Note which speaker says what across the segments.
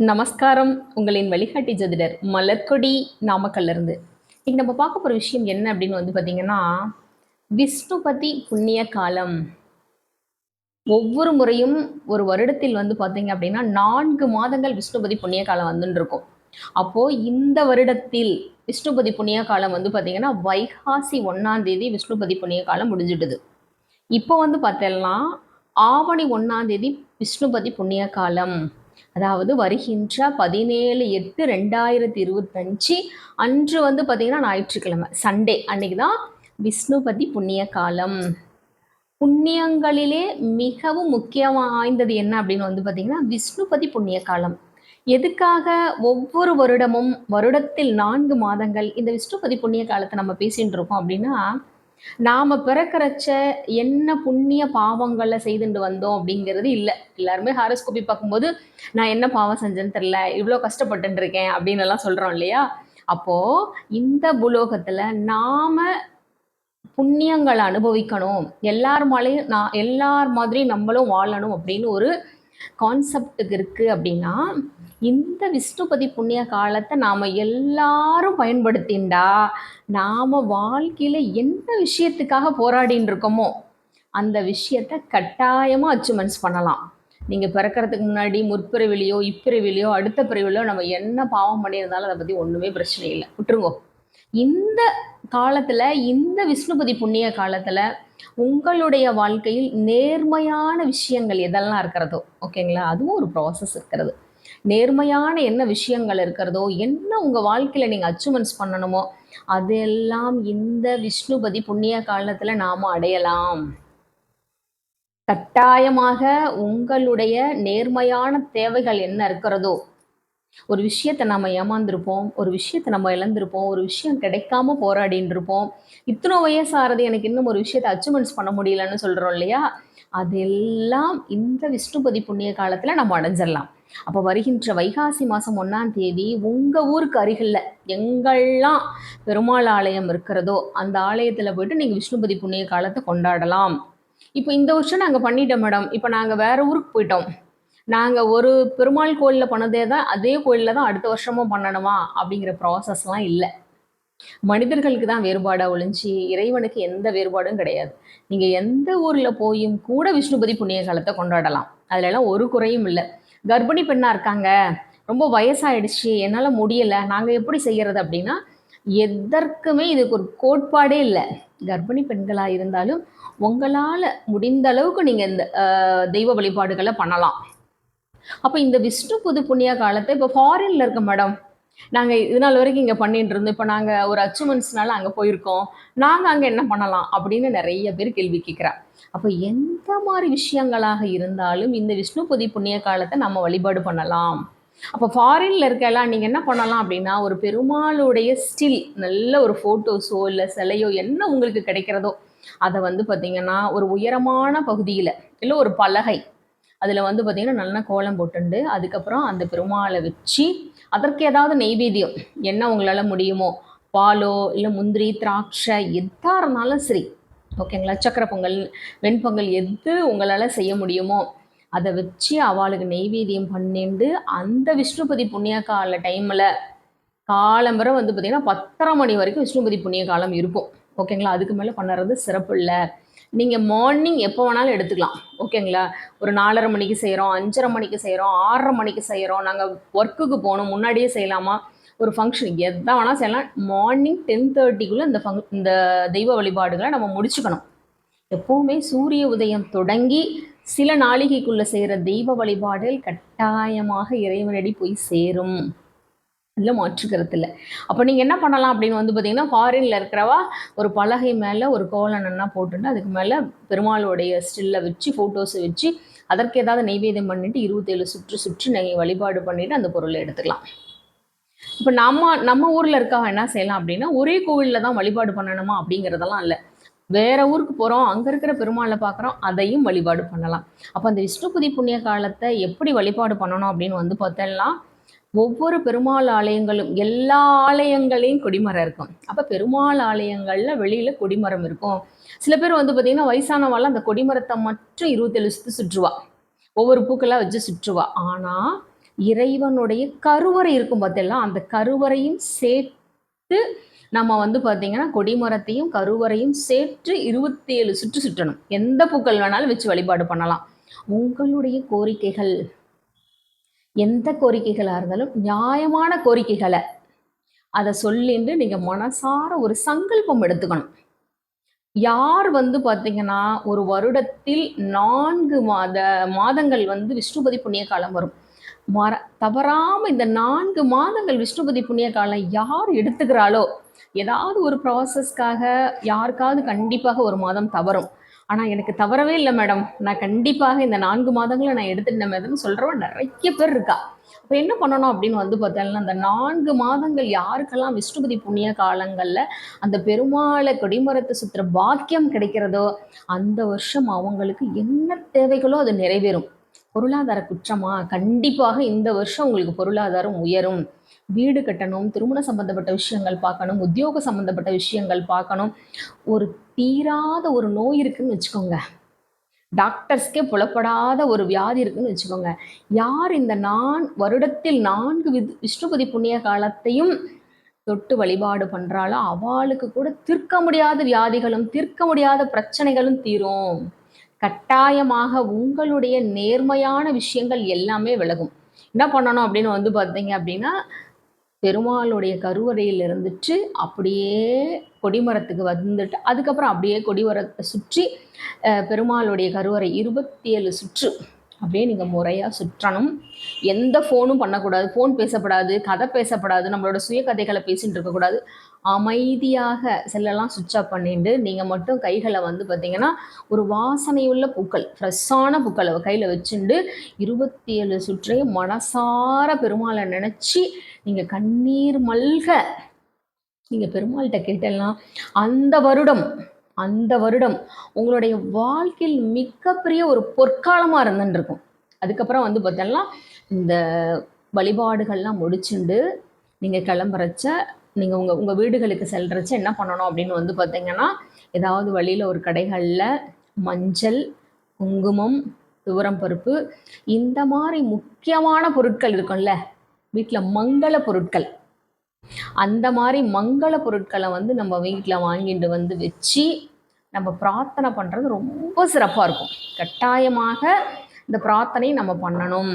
Speaker 1: நமஸ்காரம். உங்களின் வழிகாட்டி ஜதிடர் மலர்கொடி நாமக்கல்ல இருந்து இன்னைக்கு நம்ம பார்க்க போகிற விஷயம் என்ன அப்படின்னு வந்து பார்த்தீங்கன்னா விஷ்ணுபதி புண்ணிய காலம். ஒவ்வொரு முறையும் ஒரு வருடத்தில் வந்து பார்த்திங்க அப்படின்னா நான்கு மாதங்கள் விஷ்ணுபதி புண்ணிய காலம் வந்துன்னு இருக்கும். அப்போது இந்த வருடத்தில் விஷ்ணுபதி புண்ணிய காலம் வந்து பார்த்தீங்கன்னா வைகாசி ஒன்றாம் தேதி விஷ்ணுபதி புண்ணிய காலம் முடிஞ்சிடுது இப்போ வந்து பார்த்தோம்னா ஆவணி ஒன்றாம் தேதி விஷ்ணுபதி புண்ணிய காலம். அதாவது வருகின்ற பதினேழு எட்டு ரெண்டாயிரத்தி இருபத்தஞ்சு. அன்று வந்து பார்த்தீங்கன்னா ஞாயிற்றுக்கிழமை சண்டே. அன்னைக்கு தான் விஷ்ணுபதி புண்ணிய காலம் புண்ணியங்களிலே மிகவும் முக்கியம் வாய்ந்தது என்ன அப்படின்னு வந்து பார்த்தீங்கன்னா விஷ்ணுபதி புண்ணிய காலம் எதுக்காக ஒவ்வொரு வருடமும் வருடத்தில் நான்கு மாதங்கள் இந்த விஷ்ணுபதி புண்ணிய காலத்தை நம்ம பேசிகிட்டு இருக்கோம் அப்படின்னா நாம் பிறக்கிறச்ச என்ன புண்ணிய பாவங்களை செய்துட்டு வந்தோம் அப்படிங்கிறது இல்லை. எல்லாருமே ஹாரஸ்கோபி பார்க்கும்போது நான் என்ன பாவம் செஞ்சேன்னு தெரில இவ்வளோ கஷ்டப்பட்டு இருக்கேன் அப்படின்னு எல்லாம் சொல்கிறோம் இல்லையா? அப்போது இந்த புலோகத்துல நாம் புண்ணியங்களை அனுபவிக்கணும். எல்லார் மேலேயும் நான் எல்லார் மாதிரி நம்மளும் வாழணும் அப்படின்னு ஒரு கான்செப்டுக்கு இருக்குது அப்படின்னா இந்த விஷ்ணுபதி புண்ணிய காலத்தை நாம் எல்லாரும் பயன்படுத்திண்டா நாம் வாழ்க்கையில் எந்த விஷயத்துக்காக போராடின்னு இருக்கோமோ அந்த விஷயத்தை கட்டாயமாக அச்சீவ்மெண்ட்ஸ் பண்ணலாம். நீங்கள் பிறக்கிறதுக்கு முன்னாடி முற்பிறவிலையோ இப்பிறவிலையோ அடுத்த பிறவிலையோ நம்ம என்ன பாவம் பண்ணியிருந்தாலும் அதை பற்றி ஒன்றுமே பிரச்சனை இல்லை. விட்டுருங்கோ. இந்த காலத்தில் இந்த விஷ்ணுபதி புண்ணிய காலத்தில் உங்களுடைய வாழ்க்கையில் நேர்மையான விஷயங்கள் எதெல்லாம் இருக்கிறதோ ஓகேங்களா அதுவும் ஒரு ப்ராசஸ் இருக்கிறது. நேர்மையான என்ன விஷயங்கள் இருக்கிறதோ என்ன உங்கள் வாழ்க்கையில் நீங்கள் அச்சீவ்மெண்ட்ஸ் பண்ணணுமோ அதெல்லாம் இந்த விஷ்ணுபதி புண்ணிய காலத்தில் நாம் அடையலாம். கட்டாயமாக உங்களுடைய நேர்மையான தேவைகள் என்ன இருக்கிறதோ ஒரு விஷயத்தை நம்ம ஏமாந்துருப்போம் ஒரு விஷயத்தை நம்ம இழந்திருப்போம் ஒரு விஷயம் கிடைக்காம போராடின்னு இருப்போம் இத்தனை வயசாகிறது எனக்கு இன்னும் ஒரு விஷயத்தை அச்சீவ்மெண்ட்ஸ் பண்ண முடியலன்னு சொல்கிறோம் இல்லையா? அதெல்லாம் இந்த விஷ்ணுபதி புண்ணிய காலத்தில் நம்ம அடைஞ்சிடலாம் அப்போ வருகின்ற வைகாசி மாதம் ஒன்றாம் தேதி உங்கள் ஊருக்கு அருகில் எங்கெல்லாம் பெருமாள் ஆலயம் இருக்கிறதோ அந்த ஆலயத்தில் போயிட்டு நீங்கள் விஷ்ணுபதி புண்ணிய காலத்தை கொண்டாடலாம். இப்போ இந்த வருஷம் நாங்கள் பண்ணிட்டோம் மேடம் இப்போ நாங்கள் வேற ஊருக்கு போயிட்டோம். நாங்கள் ஒரு பெருமாள் கோயிலில் பண்ணதே தான் அதே கோயிலில் தான் அடுத்த வருஷமும் பண்ணணுமா அப்படிங்கிற ப்ராசஸ்லாம் இல்லை. மனிதர்களுக்கு தான் வேறுபாடாக ஒழிஞ்சு இறைவனுக்கு எந்த வேறுபாடும் கிடையாது. நீங்கள் எந்த ஊரில் போயும் கூட விஷ்ணுபதி புண்ணிய காலத்தை கொண்டாடலாம். அதுலலாம் ஒரு குறையும் இல்லை. கர்ப்பிணி பெண்ணாக இருக்காங்க. ரொம்ப வயசாயிடுச்சு. என்னால் முடியலை. நாங்கள் எப்படி செய்கிறது அப்படின்னா எதற்குமே இதுக்கு ஒரு கோட்பாடே இல்லை. கர்ப்பிணி பெண்களாக இருந்தாலும் உங்களால் முடிந்த அளவுக்கு நீங்கள் இந்த தெய்வ வழிபாடுகளை பண்ணலாம். அப்போ இந்த விஷ்ணு புது புண்ணிய காலத்தை இப்போ ஃபாரின்ல இருக்க மேடம் நாங்கள் இது நாள் வரைக்கும் இங்கே பண்ணிட்டு இருந்தோம். இப்போ நாங்கள் ஒரு அச்சீவ்மெண்ட்ஸ்னால அங்கே போயிருக்கோம். நாங்கள் அங்கே என்ன பண்ணலாம் அப்படின்னு நிறைய பேர் கேள்வி கேட்குறா அப்போ எந்த மாதிரி விஷயங்களாக இருந்தாலும் இந்த விஷ்ணு புதி புண்ணிய காலத்தை நம்ம வழிபாடு பண்ணலாம். அப்போ ஃபாரின்ல இருக்கலாம் நீங்கள் என்ன பண்ணலாம் அப்படின்னா ஒரு பெருமாளுடைய ஸ்டில் நல்ல ஒரு ஃபோட்டோஸோ இல்லை சிலையோ என்ன உங்களுக்கு கிடைக்கிறதோ அதை வந்து பார்த்தீங்கன்னா ஒரு உயரமான பகுதியில் இல்லை ஒரு பலகை அதில் வந்து பார்த்தீங்கன்னா நல்லா கோலம் போட்டுண்டு அதுக்கப்புறம் அந்த பெருமாளை வச்சு அதற்கு ஏதாவது நெய்வேத்தியம். என்ன உங்களால் முடியுமோ பாலோ இல்லை முந்திரி திராட்சை எதாக இருந்தாலும் சரி ஓகேங்களா சக்கரை பொங்கல் வெண்பொங்கல் எது உங்களால் செய்ய முடியுமோ அதை வச்சு அவளுக்கு நெய்வேத்தியம் பண்ணிண்டு அந்த விஷ்ணுபதி புண்ணிய கால டைமில் காலம்பரை வந்து பார்த்திங்கன்னா பத்தரை மணி வரைக்கும் விஷ்ணுபதி புண்ணிய காலம் இருக்கும் ஓகேங்களா அதுக்கு மேலே பண்ணுறது சிறப்பு இல்லை. நீங்கள் மார்னிங் எப்போ வேணாலும் எடுத்துக்கலாம். ஓகேங்களா ஒரு நாலரை மணிக்கு செய்கிறோம் அஞ்சரை மணிக்கு செய்கிறோம் ஆறரை மணிக்கு செய்கிறோம் நாங்கள் ஒர்க்குக்கு போகணும் முன்னாடியே செய்யலாமா? ஒரு ஃபங்க்ஷன் எதான் வேணால் செய்யலாம். மார்னிங் டென் தேர்ட்டிக்குள்ளே இந்த ஃபங் இந்த தெய்வ வழிபாடுகளை நம்ம முடிச்சுக்கணும். எப்போவுமே சூரிய உதயம் தொடங்கி சில நாளிகைக்குள்ளே செய்கிற தெய்வ வழிபாடுகள் கட்டாயமாக இறைவனடி போய் சேரும். அதில் மாற்றுக்கிறது இல்லை அப்போ நீங்கள் என்ன பண்ணலாம் அப்படின்னு வந்து பார்த்தீங்கன்னா ஃபாரினில் இருக்கிறவா ஒரு பலகை மேலே ஒரு கோலனன்னா போட்டுட்டு அதுக்கு மேலே பெருமாளுடைய ஸ்டில்லை வச்சு ஃபோட்டோஸை வச்சு அதற்கு ஏதாவது நெய்வேத்தியம் பண்ணிவிட்டு இருபத்தேழு சுற்று சுற்றி நீங்கள் வழிபாடு பண்ணிவிட்டு அந்த பொருளை எடுத்துக்கலாம். இப்போ நம்ம நம்ம ஊரில் இருக்கவங்க என்ன செய்யலாம் அப்படின்னா ஒரே கோவிலில் தான் வழிபாடு பண்ணணுமா அப்படிங்கிறதெல்லாம் இல்லை. வேற ஊருக்கு போகிறோம் அங்கே இருக்கிற பெருமாளை பார்க்குறோம் அதையும் வழிபாடு பண்ணலாம். அப்போ அந்த விஷ்ணுபதி புண்ணிய காலத்தை எப்படி வழிபாடு பண்ணணும் அப்படின்னு வந்து பார்த்தோம்னா ஒவ்வொரு பெருமாள் ஆலயங்களும் எல்லா ஆலயங்களையும் கொடிமரம் இருக்கும். அப்போ பெருமாள் ஆலயங்களில் வெளியில் கொடிமரம் இருக்கும். சில பேர் வந்து பார்த்திங்கன்னா வயசானவாள் அந்த கொடிமரத்தை மட்டும் இருபத்தேழு சுற்று சுற்றுவா. ஒவ்வொரு பூக்களாக வச்சு சுற்றுவா. ஆனால் இறைவனுடைய கருவறை இருக்கும் பார்த்தெல்லாம் அந்த கருவறையும் சேர்த்து நம்ம வந்து பார்த்தீங்கன்னா கொடிமரத்தையும் கருவறையும் சேர்த்து இருபத்தி ஏழு சுற்று சுற்றணும். எந்த பூக்கள் வேணாலும் வச்சு வழிபாடு பண்ணலாம். உங்களுடைய கோரிக்கைகள். எந்த கோரிக்கைகளாக இருந்தாலும் நியாயமான கோரிக்கைகளை. அதை சொல்லிட்டு நீங்கள் மனசார ஒரு சங்கல்பம் எடுத்துக்கணும். யார் வந்து பார்த்தீங்கன்னா ஒரு வருடத்தில் நான்கு மாத மாதங்கள் வந்து விஷ்ணுபதி புண்ணிய காலம் வரும். மற தவறாமல் இந்த நான்கு மாதங்கள் விஷ்ணுபதி புண்ணிய காலம் யார் எடுத்துக்கிறாளோ ஏதாவது ஒரு ப்ராசஸ்க்காக யாருக்காவது கண்டிப்பாக ஒரு மாதம் தவறும். ஆனால் எனக்கு தவறவே இல்லை மேடம். நான் கண்டிப்பாக இந்த நான்கு மாதங்களை நான் எடுத்துட்டேன் மேடம் சொல்கிறவன் நிறைய பேர் இருக்கா. அப்போ என்ன பண்ணணும் அப்படின்னு வந்து பார்த்தோம்னா அந்த நான்கு மாதங்கள் யாருக்கெல்லாம் விஷ்ணுபதி புண்ணிய காலங்களில் அந்த பெருமாளை கொடிமரத்தை சுற்றுற பாக்கியம் கிடைக்கிறதோ அந்த வருஷம் அவங்களுக்கு என்ன தேவைகளோ அது நிறைவேறும். பொருளாதார குற்றமா? கண்டிப்பாக இந்த வருஷம் உங்களுக்கு பொருளாதாரம் உயரும். வீடு கட்டணும் திருமணம் சம்பந்தப்பட்ட விஷயங்கள் பார்க்கணும் உத்தியோக சம்பந்தப்பட்ட விஷயங்கள் பார்க்கணும். ஒரு தீராத ஒரு நோய் இருக்குன்னு வச்சுக்கோங்க. டாக்டர்ஸ்க்கே புலப்படாத ஒரு வியாதி இருக்குன்னு வச்சுக்கோங்க. யார் இந்த நான் வருடத்தில் நான்கு வித் விஷ்ணுபதி புண்ணிய காலத்தையும் தொட்டு வழிபாடு பண்ணுறாளோ அவளுக்கு கூட தீர்க்க முடியாத வியாதிகளும் தீர்க்க முடியாத பிரச்சனைகளும் தீரும். கட்டாயமாக உங்களுடைய நேர்மையான விஷயங்கள் எல்லாமே விலகும். என்ன பண்ணணும் அப்படின்னு வந்து பார்த்தீங்க அப்படின்னா பெருமாளுடைய கருவறையில் இருந்துட்டு அப்படியே கொடிமரத்துக்கு வந்துட்டு அதுக்கப்புறம் அப்படியே கொடிமரத்தை சுற்றி பெருமாளுடைய கருவறை இருபத்தி ஏழு சுற்று. அப்படியே நீங்கள் முறையாக சுற்றணும். எந்த ஃபோனும் பண்ணக்கூடாது. ஃபோன் பேசப்படாது கதை பேசப்படாது நம்மளோட சுய கதைகளை பேசிட்டு இருக்கக்கூடாது. அமைதியாக செல்லெல்லாம் சுவிட்ச் ஆஃப் பண்ணிட்டு நீங்கள் மட்டும் கைகளை வந்து பார்த்தீங்கன்னா ஒரு வாசனையுள்ள பூக்கள் ஃப்ரெஷ்ஷான பூக்களை கையில் வச்சுண்டு இருபத்தி ஏழு சுற்றையும் மனசார பெருமாளை நினச்சி நீங்கள் கண்ணீர் மல்க நீங்கள் பெருமாள்கிட்ட கேட்டலாம் அந்த வருடம் அந்த வருடம் உங்களுடைய வாழ்க்கையில் மிகப்பெரிய ஒரு பொற்காலமாக இருந்துருக்கும் இருக்கும் அதுக்கப்புறம் வந்து பார்த்தோம்னா இந்த வழிபாடுகள்லாம் முடிச்சுண்டு நீங்கள் கிளம்புறச்ச நீங்கள் உங்கள் உங்கள் வீடுகளுக்கு செல்றச்ச என்ன பண்ணணும் அப்படின்னு வந்து பார்த்தீங்கன்னா ஏதாவது வழியில் ஒரு கடைகளில் மஞ்சள் குங்குமம் துவரம் பருப்பு இந்த மாதிரி முக்கியமான பொருட்கள் இருக்கும்ல வீட்டில் மங்கள பொருட்கள். அந்த மாதிரி மங்கள பொருட்களை வந்து நம்ம வீட்டில் வாங்கிட்டு வந்து வச்சு நம்ம பிரார்த்தனை பண்ணுறது ரொம்ப சிறப்பாக இருக்கும். கட்டாயமாக இந்த பிரார்த்தனை நம்ம பண்ணணும்.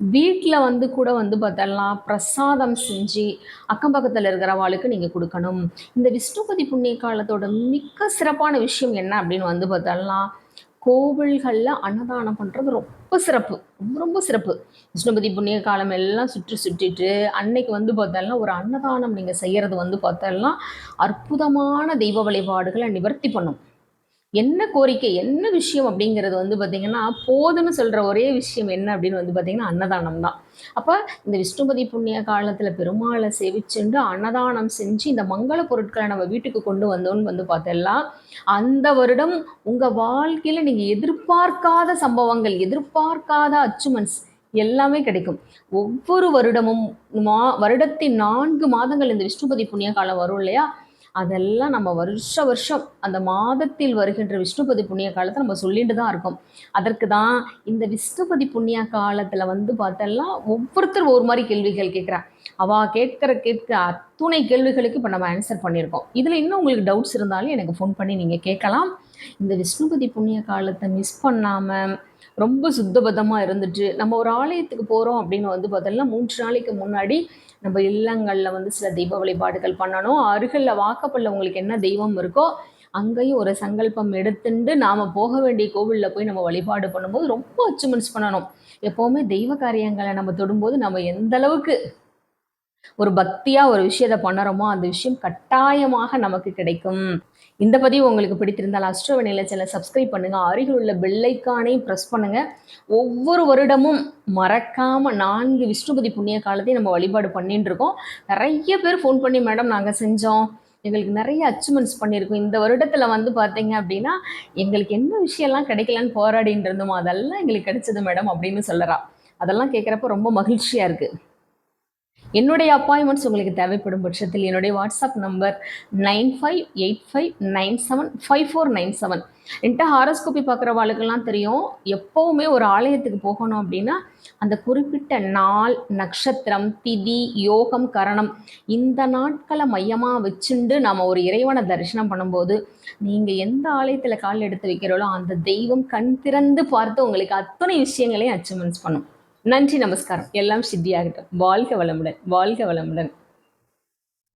Speaker 1: வீட்டில் வந்து கூட வந்து பார்த்தோம்னா பிரசாதம் செஞ்சு அக்கம் பக்கத்தில் இருக்கிறவாளுக்கு நீங்கள் கொடுக்கணும். இந்த விஷ்ணுபதி புண்ணிய காலத்தோட மிக சிறப்பான விஷயம் என்ன அப்படின்னு வந்து பார்த்தோம்னா கோவில்களில் அன்னதானம் பண்ணுறது ரொம்ப சிறப்பு. ரொம்ப ரொம்ப சிறப்பு. விஷ்ணுபதி புண்ணிய காலம் எல்லாம் சுற்றி சுற்றிட்டு அன்னைக்கு வந்து பார்த்தோம்னா ஒரு அன்னதானம் நீங்கள் செய்கிறது வந்து பார்த்தாலாம் அற்புதமான தெய்வ வழிபாடுகளை நிவர்த்தி பண்ணும். என்ன கோரிக்கை என்ன விஷயம் அப்படிங்கிறது வந்து பார்த்திங்கன்னா போதும்னு சொல்கிற ஒரே விஷயம் என்ன அப்படின்னு வந்து பார்த்திங்கன்னா அன்னதானம் தான். அப்போ இந்த விஷ்ணுபதி புண்ணிய காலத்தில் பெருமாளை சேவிச்சுண்டு அன்னதானம் செஞ்சு இந்த மங்கள பொருட்களை நம்ம வீட்டுக்கு கொண்டு வந்தோம்னு வந்து பார்த்தோம்னா அந்த வருடம் உங்கள் வாழ்க்கையில் நீங்கள் எதிர்பார்க்காத சம்பவங்கள் எதிர்பார்க்காத அச்சுமன்ஸ் எல்லாமே கிடைக்கும். ஒவ்வொரு வருடமும் மா வருடத்தின் நான்கு மாதங்கள் இந்த விஷ்ணுபதி புண்ணிய காலம் வரும் இல்லையா? அதெல்லாம் நம்ம வருஷ வருஷம் அந்த மாதத்தில் வருகின்ற விஷ்ணுபதி புண்ணிய காலத்தை நம்ம சொல்லிட்டு தான் இருக்கோம். அதற்கு தான் இந்த விஷ்ணுபதி புண்ணிய காலத்தில் வந்து பார்த்தோம்னா ஒவ்வொருத்தர் ஒரு மாதிரி கேள்விகள் கேட்குறா அவள் கேட்குற கேட்குற அத்துணை கேள்விகளுக்கு இப்போ நம்ம ஆன்சர் பண்ணியிருக்கோம். இதில் இன்னும் உங்களுக்கு டவுட்ஸ் இருந்தாலும் எனக்கு ஃபோன் பண்ணி நீங்கள் கேட்கலாம். இந்த விஷ்ணுபதி புண்ணிய காலத்தை மிஸ் பண்ணாமல் ரொம்ப சுத்தபத்தமாக இருந்துட்டு நம்ம ஒரு ஆலயத்துக்கு போகிறோம் அப்படின்னு வந்து பார்த்தோம்னா மூன்று நாளைக்கு முன்னாடி நம்ம இல்லங்களில் வந்து சில தெய்வ வழிபாடுகள் பண்ணணும். அருகில் வாக்கப்பல்ல உங்களுக்கு என்ன தெய்வம் இருக்கோ அங்கேயும் ஒரு சங்கல்பம் எடுத்துட்டு நாம் போக வேண்டிய கோவிலில் போய் நம்ம வழிபாடு பண்ணும்போது ரொம்ப அச்சுமெண்ட்ஸ் பண்ணணும். எப்போவுமே தெய்வ காரியங்களை நம்ம தொடும்போது நம்ம எந்த அளவுக்கு ஒரு பக்தியாக ஒரு விஷயத்தை பண்ணுறோமோ அந்த விஷயம் கட்டாயமாக நமக்கு கிடைக்கும். இந்த பதிவு உங்களுக்கு பிடித்திருந்தால் அஸ்ட்ரோவனியில் சில சப்ஸ்கிரைப் பண்ணுங்கள் அருகில் உள்ள பெல்லைக்கானையும் ப்ரெஸ் பண்ணுங்கள் ஒவ்வொரு வருடமும் மறக்காமல் நான்கு விஷ்ணுபதி புண்ணிய காலத்தையும் நம்ம வழிபாடு பண்ணிட்டு இருக்கோம். நிறைய பேர் ஃபோன் பண்ணி மேடம் நாங்கள் செஞ்சோம். எங்களுக்கு நிறைய அச்சீவ்மெண்ட்ஸ் பண்ணியிருக்கோம். இந்த வருடத்தில் வந்து பார்த்தீங்க அப்படின்னா எங்களுக்கு என்ன விஷயம்லாம் கிடைக்கலன்னு போராடின்னு இருந்தோமோ அதெல்லாம் எங்களுக்கு கிடைச்சது மேடம் அப்படின்னு சொல்லறா. அதெல்லாம் கேட்குறப்ப ரொம்ப மகிழ்ச்சியாக இருக்குது என்னுடைய அப்பாயின்மெண்ட்ஸ் உங்களுக்கு தேவைப்படும் பட்சத்தில் என்னுடைய WhatsApp number nine five eight five nine seven five four nine seven என்கிட்ட ஹாரோஸ்கோப்பி பார்க்குறவாளுக்கெல்லாம் தெரியும். எப்போவுமே ஒரு ஆலயத்துக்கு போகணும் அப்படின்னா அந்த குறிப்பிட்ட நாள் நட்சத்திரம் திதி யோகம் கரணம் இந்த நாட்களை மையமாக வச்சுண்டு நாம் ஒரு இறைவனை தரிசனம் பண்ணும்போது நீங்கள் எந்த ஆலயத்தில் கால் எடுத்து வைக்கிறோளோ அந்த தெய்வம் கண் திறந்து பார்த்து உங்களுக்கு அத்தனை விஷயங்களையும் அச்சீவ்மெண்ட்ஸ் பண்ணும். நன்றி நமஸ்காரம். எல்லாம் சித்தியாகட்டும். வாழ்க வளமுடன் வாழ்க வளமுடன்.